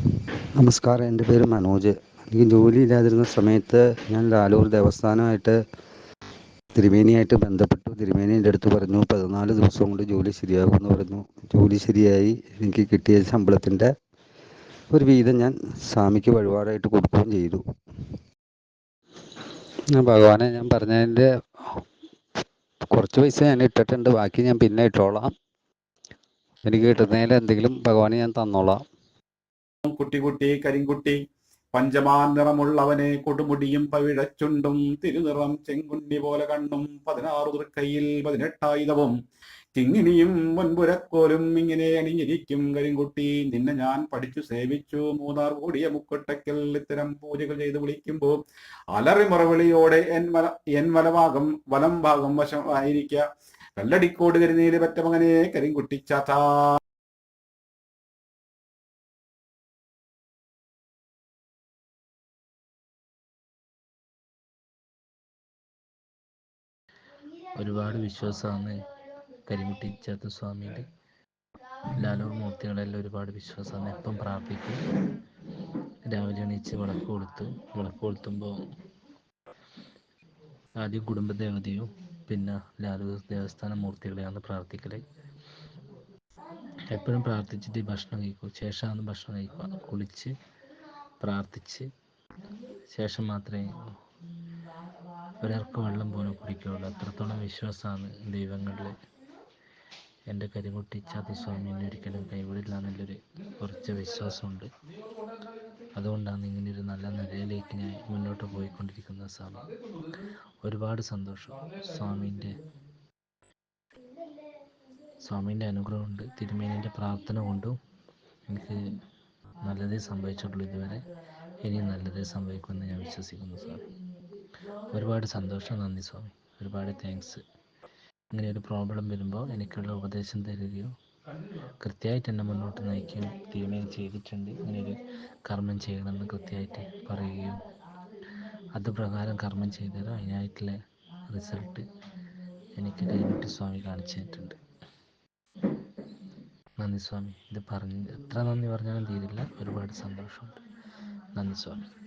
നമസ്കാരം എന്റെ പേര് മനോജ്. എനിക്ക് ജോലിയില്ലാതിരുന്ന സമയത്ത് ഞാൻ ലാലൂർ ദേവസ്ഥാനമായിട്ട് തിരുമേനിയായിട്ട് ബന്ധപ്പെട്ടു. തിരുമേനി എന്റെ അടുത്ത് പറഞ്ഞു പതിനാല് ദിവസം കൊണ്ട് ജോലി ശരിയാകുമെന്ന് പറഞ്ഞു. ജോലി ശരിയായി എനിക്ക് കിട്ടിയ ശമ്പളത്തിന്റെ ഒരു വീതം ഞാൻ സ്വാമിക്ക് വഴിപാടായിട്ട് കൊടുക്കുകയും ചെയ്തു. ഞാൻ ഭഗവാനെ ഞാൻ പറഞ്ഞതിന്റെ കുറച്ച് പൈസ ഞാൻ ഇട്ടിട്ടുണ്ട്. ബാക്കി ഞാൻ പിന്നെ ഇട്ടോളാം. എനിക്ക് കിട്ടുന്നതിൽ എന്തെങ്കിലും ഭഗവാനെ ഞാൻ തന്നോളാം. കുട്ടി കുട്ടി കരിങ്കുട്ടി. പഞ്ചമാൻ നിറമുള്ളവനെ കൊടുമുടിയും പവിഴച്ചുണ്ടും തിരുനിറം ചെങ്കുണ്ടി പോലെ കണ്ണും പതിനാറ് തൃക്കൈയിൽ പതിനെട്ടായുധവും. കിങ്ങിണിയും മുൻപുരക്കോലും ഇങ്ങനെ അണിഞ്ഞിരിക്കും കരിങ്കുട്ടി. നിന്നെ ഞാൻ പഠിച്ചു സേവിച്ചു. മൂന്നാർ കൂടിയ മുക്കൊട്ടയ്ക്കൽ ഇത്തരം പൂജകൾ ചെയ്ത് വിളിക്കുമ്പോൾ അലറി മറവിളിയോടെ എൻ വല എൻ വലഭാഗം വലം ഭാഗം വശമായിരിക്കുക കല്ലടിക്കോട് കരുനീര് കരിങ്കുട്ടി കരിങ്കുട്ടിച്ചാത്താ ഒരുപാട് വിശ്വാസമാണ് കരിമുട്ടി ചേർത്ത സ്വാമിയുടെ. ലാലൂർ മൂർത്തികളെല്ലാം ഒരുപാട് വിശ്വാസമാണ്. എപ്പം പ്രാർത്ഥിക്കും രാവിലെ എണീച്ച് വിളക്ക് കൊടുത്ത് വിളക്ക് കൊളുത്തുമ്പോൾ ആദ്യം കുടുംബദേവതയും പിന്നെ ലാലൂർ ദേവസ്ഥാന മൂർത്തികളെയാണ് പ്രാർത്ഥിക്കൽ. എപ്പോഴും പ്രാർത്ഥിച്ചിട്ട് ഭക്ഷണം കഴിക്കും. ശേഷമാണ് ഭക്ഷണം കഴിക്കുക. കുളിച്ച് പ്രാർത്ഥിച്ച് ശേഷം മാത്രമേ ഒരാൾക്ക് വെള്ളം പോലും കുടിക്കുകയുള്ളൂ അത്രത്തോളം വിശ്വാസമാണ് ദൈവങ്ങളിൽ. എന്റെ കരിമുട്ടി ചാത്തസ്വാമി എന്നെ ഒരിക്കലും കൈവിടില്ല എന്നുള്ളൊരു കുറച്ച് വിശ്വാസമുണ്ട്. അതുകൊണ്ടാണ് ഇങ്ങനെ ഒരു നല്ല നിലയിലേക്ക് ഞാൻ മുന്നോട്ട് പോയിക്കൊണ്ടിരിക്കുന്നത് സ്വാമി ഒരുപാട് സന്തോഷം സ്വാമീന്റെ സ്വാമീന്റെ അനുഗ്രഹം കൊണ്ട് തിരുമേനിന്റെ പ്രാർത്ഥന കൊണ്ടും എനിക്ക് നല്ലതേ സംഭവിച്ചിട്ടുള്ളൂ ഇതുവരെ. ഇനി നല്ലതേ സംഭവിക്കുമെന്ന് ഞാൻ വിശ്വസിക്കുന്നു സ്വാമി ഒരുപാട് സന്തോഷം. നന്ദി സ്വാമി. ഒരുപാട് താങ്ക്സ് ഇങ്ങനെ ഒരു പ്രോബ്ലം വരുമ്പോൾ എനിക്കുള്ള ഉപദേശം തരികയോ കൃത്യമായിട്ട് എന്നെ മുന്നോട്ട് നയിക്കുകയും തീരുമാനം ചെയ്തിട്ടുണ്ട്. ഇങ്ങനെയൊരു കർമ്മം ചെയ്യണമെന്ന് കൃത്യമായിട്ട് പറയുകയും അത് പ്രകാരം കർമ്മം ചെയ്തത് അതിനായിട്ടുള്ള റിസൾട്ട് എനിക്ക് കഴിഞ്ഞിട്ട് സ്വാമി കാണിച്ചു തന്നിട്ടുണ്ട്. നന്ദി സ്വാമി. ഇത് പറഞ്ഞ് എത്ര നന്ദി പറഞ്ഞാലും തീരില്ല. ഒരുപാട് സന്തോഷമുണ്ട്. നന്ദി സ്വാമി.